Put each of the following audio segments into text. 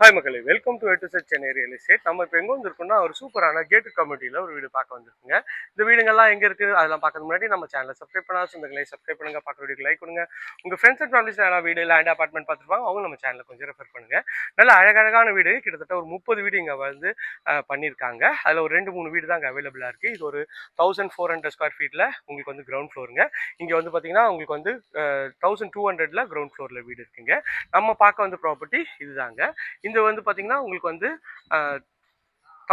Hi மக்களே welcome to எட்டு set Chennai real estate நம்ம இப்போ எங்கே வந்திருக்கோம்னா ஒரு சூப்பரான கேட்டு கமிட்டியில் ஒரு வீடு பார்க்க வந்திருக்குங்க. இந்த வீடுங்கள்லாம் எங்கே இருக்குது அதெல்லாம் பார்க்கறது முன்னாடி நம்ம சேனலை சப்ஸ்கிரைப் பண்ணா சொந்தங்களை சப்ஸ்கிரைப் பண்ணுங்க பார்க்குற வீடியோக்கு லைக் கொடுங்க. உங்கள் ஃப்ரெண்ட்ஸ் அண்ட் ஃபேமிலிஸ் யாரா வீடு லேண்ட் அப்பார்ட்மெண்ட் பார்த்துருப்பாங்க அவங்க நம்ம சேனலை கொஞ்சம் ரெஃபர் பண்ணுங்க. நல்ல அழகழகான வீடு. கிட்டத்தட்ட ஒரு முப்பது வீடு இங்கே வந்து பண்ணியிருக்காங்க. அதில் ஒரு ரெண்டு மூணு வீடு தான் அங்கே அவைலபிளாக இருக்குது இது ஒரு தௌசண்ட் ஃபோர் ஹண்ட்ரட் ஸ்கொயர் ஃபீட்டில் உங்களுக்கு வந்து கிரவுண்ட் ஃப்ளோருங்க இங்கே வந்து பார்த்தீங்கன்னா உங்களுக்கு வந்து தௌசண்ட் டூ ஹண்ட்ரட்ல கிரவுண்ட் ஃப்ளோரில் வீடு இருக்குங்க. நம்ம பார்க்க வந்து ப்ராப்பர்ட்டி இதுதாங்க. இந்த வந்து பார்த்தீங்கன்னா உங்களுக்கு வந்து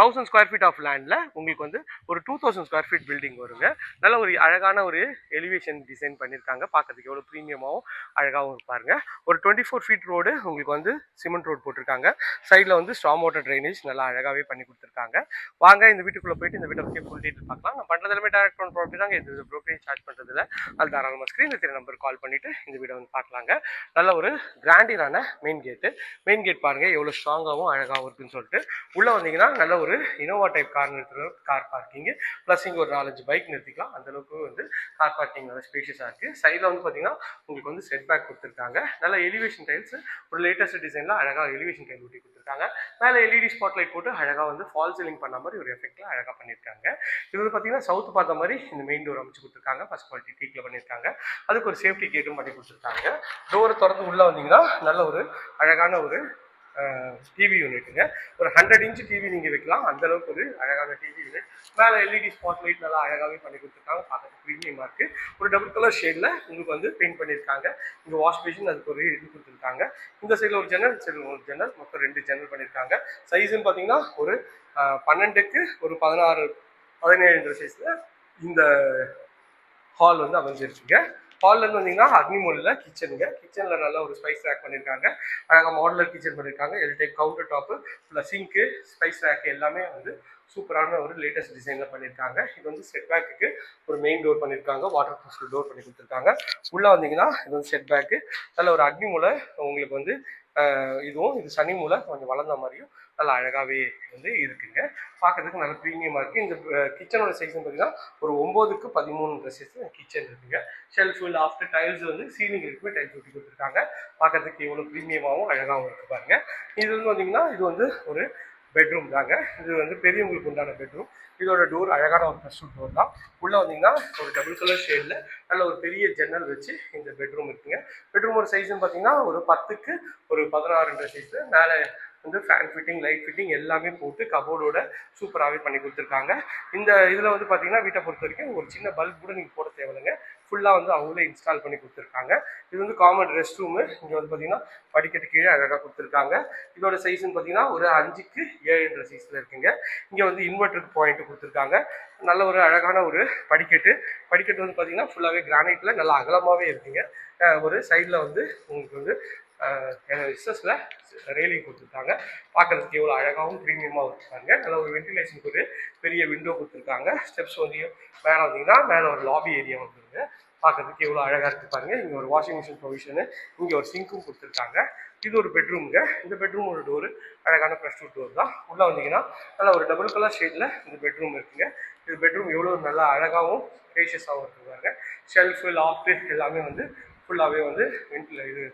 தௌசண்ட் ஸ்கொயர் ஃபீட் ஆஃப் லேண்டில் உங்களுக்கு வந்து ஒரு two thousand square feet building வருங்க. நல்ல ஒரு அழகான ஒரு எலிவேஷன் டிசைன் பண்ணியிருக்காங்க பார்க்கறதுக்கு எவ்வளோ ப்ரீமியமாகவும் அழகாகவும் இருப்பாருங்க ஒரு டுவெண்ட்டி ஃபோர் ஃபீட் ரோடு உங்களுக்கு வந்து சிமெண்ட் ரோடு போட்டிருக்காங்க. சைடில் வந்து ஸ்ட்ராங் வாட்டர் ட்ரைனேஜ் நல்லா அழகாகவே பண்ணி கொடுத்துருக்காங்க. வாங்க இந்த வீட்டுக்குள்ளே போயிட்டு இந்த வீட்டை பற்றி ஃபுல் டீட்டெயில் பார்க்கலாம். நான் பண்ணுறது எல்லாமே டேரக்ட் ஒன் ப்ராப்பர்ட்டி தாங்க. இது ப்ரோக்கரேஜ் சார்ஜ் பண்ணுறதுல அது தாராளமாக ஸ்க்ரீனில் தெரிய நம்பர் கால் பண்ணிவிட்டு இந்த வீடை வந்து பார்க்கலாங்க. நல்ல ஒரு கிராண்டியரான மெயின் கேட்டு மெயின் கேட் பாருங்கள் எவ்வளோ ஸ்ட்ராங்காகவும் அழகாகவும் இருக்குன்னு சொல்லிட்டு உள்ளே வந்தீங்கன்னா நல்ல ஒரு இனோவா டைப் கார் நிறுத்துற கார் பார்க்கிங்கு ப்ளஸ் இங்கே ஒரு நாலஞ்சு பைக் நிறுத்திக்கலாம். அந்த அளவுக்கு வந்து கார் பார்க்கிங் நல்லா ஸ்பேஷியஸாக இருக்குது சைடில் வந்து பார்த்தீங்கன்னா உங்களுக்கு வந்து செட் பேக் கொடுத்துருக்காங்க. நல்ல எலிவேஷன் டைல்ஸ் ஒரு லேட்டஸ்ட் டிசைனில் அழகாக எலிவேஷன் டைல் ஊட்டி கொடுத்துருக்காங்க. மேலே எல்இடி ஸ்பாட்லைட் போட்டு அழகாக வந்து ஃபால் சீலிங் பண்ண மாதிரி ஒரு எஃபெக்ட்லாம் அழகாக பண்ணியிருக்காங்க இது வந்து பார்த்தீங்கன்னா சவுத் பார்த்த மாதிரி இந்த மெயின் டோர் அமைச்சு கொடுத்துருக்காங்க. ஃபஸ்ட் குவாலிட்டி டீக்கில் பண்ணியிருக்காங்க அதுக்கு ஒரு சேஃப்டி கேட்டும் பண்ணி கொடுத்துருக்காங்க. டோரை திறந்து உள்ளே வந்தீங்கன்னா நல்ல ஒரு அழகான ஒரு டிவி யூனிட்டுங்க ஒரு ஹண்ட்ரட் இன்ச்சு டிவி நீங்கள் வைக்கலாம். அந்தளவுக்கு ஒரு அழகான டிவி யூனிட் மேலே எல்இடி ஸ்பாட் லைட் நல்லா அழகாகவே பண்ணி கொடுத்துருக்காங்க. பார்க்கறதுக்கு ப்ரீமியமாக இருக்குது ஒரு டபுள் கலர் ஷேடில் உங்களுக்கு வந்து பெயிண்ட் பண்ணியிருக்காங்க. இங்கே வாஷ் மிஷின் அதுக்கு ஒரு இது கொடுத்துருக்காங்க. இந்த சைடில் ஒரு ஜன்னல் சைடில் ஒரு ஜன்னல் மொத்தம் ரெண்டு ஜன்னல் பண்ணியிருக்காங்க. சைஸ்ன்னு பார்த்தீங்கன்னா ஒரு பன்னெண்டுக்கு ஒரு பதினாறு பதினேழுன்ற சைஸில் இந்த ஹால் வந்து அமைஞ்சிருக்குங்க ஹால்லேருந்து வந்தீங்கன்னா அக்னிமோலில் கிச்சனுங்க கிச்சனில் நல்ல ஒரு ஸ்பைஸ் ரேக் பண்ணியிருக்காங்க அழகாக மாடலர் கிச்சன் பண்ணியிருக்காங்க L type counter top plus sink spice rack எல்லாமே வந்து சூப்பரான ஒரு லேட்டஸ்ட் டிசைனில் பண்ணியிருக்காங்க. இது வந்து செட் பேக்குக்கு ஒரு மெயின் டோர் பண்ணியிருக்காங்க. வாட்டர் ப்ரூஃப் டோர் பண்ணி கொடுத்துருக்காங்க. உள்ளே வந்தீங்கன்னா இது வந்து செட் பேக்கு நல்ல ஒரு அக்னி மூலை உங்களுக்கு வந்து இதுவும் இது சனி மூலை கொஞ்சம் வளர்ந்த மாதிரியும் நல்லா அழகாகவே வந்து இருக்குங்க. பார்க்கறதுக்கு நல்ல ப்ரீமியமாக இருக்குது இந்த கிச்சனோட சைஸ் பார்த்தீங்கன்னா ஒரு ஒம்போதுக்கு பதிமூணு ட்ரெஸ்ஸஸ் கிச்சன் இருக்குங்க. இல்லை ஆஃப்டர் டைல்ஸ் வந்து சீலிங் இருக்குமே டைல்ஸ் ஒட்டி கொடுத்துருக்காங்க. பார்க்கறதுக்கு எவ்வளோ ப்ரீமியமாகவும் அழகாகவும் இருக்கு பாருங்க. இது வந்து பார்த்தீங்கன்னா இது வந்து ஒரு பெட்ரூம் தாங்க. இது வந்து பெரியவங்களுக்கு உண்டான பெட்ரூம் இதோட டோர் அழகான ஒரு ப்ரெஸ் டோர் தான். உள்ளே வந்தீங்கன்னா ஒரு டபுள் கலர் ஷேடில் நல்ல ஒரு பெரிய ஜன்னல் வச்சு இந்த பெட்ரூம் இருக்குங்க. பெட்ரூமோட சைஸ்ன்னு பார்த்தீங்கன்னா ஒரு பத்துக்கு ஒரு பதினாறுன்ற சைஸில் மேலே வந்து ஃபேன் ஃபிட்டிங் லைட் ஃபிட்டிங் எல்லாமே போட்டு கபோர்டோட சூப்பராகவே பண்ணி கொடுத்துருக்காங்க. இந்த இதில் வந்து பார்த்தீங்கன்னா வீட்டை பொறுத்த வரைக்கும் ஒரு சின்ன பல்ப் கூட நீங்கள் போட தேவையில்லைங்க. ஃபுல்லாக வந்து அவங்களே இன்ஸ்டால் பண்ணி கொடுத்துருக்காங்க. இது வந்து காமன் ரெஸ்ட் ரூமு இங்கே வந்து பார்த்தீங்கன்னா படிக்கட்டு கீழே அழகாக கொடுத்துருக்காங்க. இதோட சைஸ்ன்னு பார்த்தீங்கன்னா ஒரு அஞ்சுக்கு ஏழுன்ற சைஸில் இருக்குங்க. இங்கே வந்து இன்வெர்டருக்கு பாயிண்ட் கொடுத்துருக்காங்க. நல்ல ஒரு அழகான ஒரு படிக்கட்டு. படிக்கட்டு வந்து பார்த்தீங்கன்னா ஃபுல்லாகவே கிரானைட்டில் நல்லா அகலமாகவே இருக்குங்க. ஒரு சைடில் வந்து உங்களுக்கு வந்து விசஸில் ரெயிலிங் கொடுத்துருக்காங்க. பார்க்குறதுக்கு எவ்வளோ அழகாகவும் ப்ரீமியமாக வச்சுருக்காங்க. நல்ல ஒரு வென்டிலேஷனுக்கு ஒரு பெரிய விண்டோ கொடுத்துருக்காங்க. ஸ்டெப்ஸ் வந்து மேலே வந்தீங்கன்னா மேலே ஒரு லாபி ஏரியா வந்துருங்க. பார்க்கறதுக்கு எவ்வளோ அழகாக இருக்கு இங்கே ஒரு வாஷிங் மிஷின் ப்ரொவிஷனு இங்கே ஒரு சிங்க்கும் கொடுத்துருக்காங்க. இது ஒரு பெட்ரூமுங்க இந்த பெட்ரூம் ஒரு டோரு அழகான ப்ரெஷ் டோர் தான். உள்ளே வந்தீங்கன்னா நல்ல ஒரு டபுள் கலர் ஷேடில் இந்த பெட்ரூம் இருக்குங்க. இது பெட்ரூம் எவ்வளோ நல்லா அழகாகவும் ஸ்பேஷியஸாகவும் இருக்குங்க ஷெல்ஃபு லாஃப்ட்டு எல்லாமே வந்து ஃபுல்லாகவே வந்து வெண்டில் இது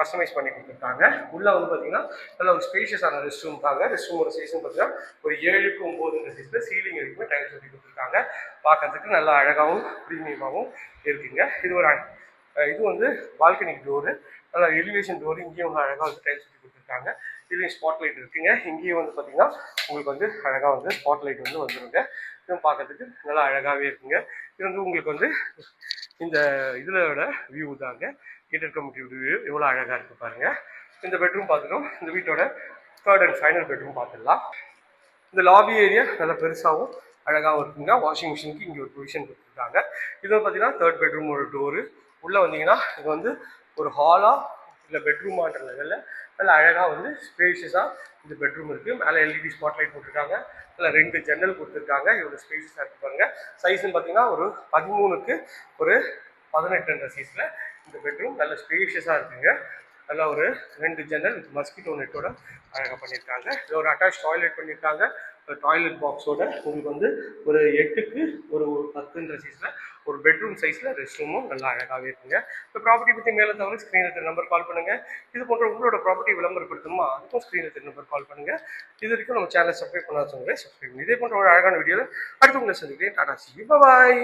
கஸ்டமைஸ் பண்ணி கொடுத்துருக்காங்க. உள்ளே வந்து பார்த்தீங்கன்னா நல்ல ஒரு ஸ்பேஷியஸான ரெஸ்ட் ரூம் தாங்க ரெஸ்ட் ரூமோட சைஸ்னு பார்த்தீங்கன்னா ஒரு ஏழுக்கு ஒம்போதுன்ற சைஸில் சீலிங் இருக்குமே டைல்ஸ் ஒட்டி கொடுத்துருக்காங்க. பார்க்கறதுக்கு நல்லா அழகாகவும் ப்ரீமியமாகவும் இருக்குங்க. இது ஒரு இது வந்து பால்கனிக் டோரு நல்லா எலிவேஷன் டோர் இங்கேயும் அழகாக வந்து டைல்ஸ் ஒட்டி கொடுத்துருக்காங்க. இதுலேயும் ஸ்பாட் லைட் இருக்குங்க. இங்கேயும் வந்து பார்த்தீங்கன்னா உங்களுக்கு வந்து அழகாக வந்து ஸ்பாட் லைட் வந்து வந்துருங்க. இதுவும் பார்க்கறதுக்கு நல்லா அழகாகவே இருக்குங்க. இது வந்து உங்களுக்கு வந்து இந்த இதோட வியூ தாங்க. கேட்டட் கமிட்டி வியூ எவ்வளோ அழகாக இருக்குது பாருங்கள் இந்த பெட்ரூம் பார்த்துட்டோம். இந்த வீட்டோட தேர்ட் அண்ட் ஃபைனல் பெட்ரூம் பார்த்துடலாம். இந்த லாபி ஏரியா நல்லா பெருசாகவும் அழகாகவும் இருக்குங்க. வாஷிங் மிஷினுக்கு இங்கே ஒரு ப்ரொவிஷன் கொடுத்துருக்காங்க. இது வந்து பார்த்தீங்கன்னா தேர்ட் பெட்ரூம் ஒரு டோரு உள்ளே வந்தீங்கன்னா இது வந்து ஒரு ஹாலாக இல்லை பெட்ரூமான்ற லெவலில் நல்லா அழகாக வந்து ஸ்பேஷியஸாக இந்த பெட்ரூம் இருக்குது மேலே எல்இடி ஸ்பாட்லைட் போட்டிருக்காங்க. அதில் ரெண்டு ஜன்னல் கொடுத்துருக்காங்க. இதோட ஸ்பேஷியஸாக இருக்குது பாருங்கள் சைஸ்ன்னு பார்த்தீங்கன்னா ஒரு பதிமூணுக்கு ஒரு பதினெட்டுன்ற சைஸில் இந்த பெட்ரூம் நல்ல ஸ்பேஷியஸாக இருக்குங்க. நல்லா ஒரு ரெண்டு ஜன்னல் மஸ்கிட்டோ நெட்டோட அழகாக பண்ணியிருக்காங்க இதில் ஒரு அட்டாச் டாய்லெட் பண்ணியிருக்காங்க டாய்லெட் பாக்ஸோட உங்களுக்கு வந்து ஒரு எட்டுக்கு ஒரு ஒரு பத்துன்ற சைஸில் ஒரு பெட்ரூம் சைஸில் ரெஸ்ட் ரூமும் நல்லா அழகாகவே இருக்குங்க. இந்த ப்ராப்பர்ட்டி பற்றி மேலே தவிர ஸ்க்ரீனில் நம்பர் கால் பண்ணுங்கள் இது போன்ற உங்களோட ப்ராப்பர்ட்டி விளம்பரப்படுத்தணுமா அதுக்கும் ஸ்க்ரீனில் நம்பர் கால் பண்ணுங்கள் இது வரைக்கும் நம்ம சேனலை சப்ஸ்கிரைப் பண்ணாதவங்களே சப்ஸ்கிரைப் பண்ணி இதே போன்ற ஒரு அழகான வீடியோவில் அடுத்து உங்களை சந்திக்கிறேன். டாடா சி பாய்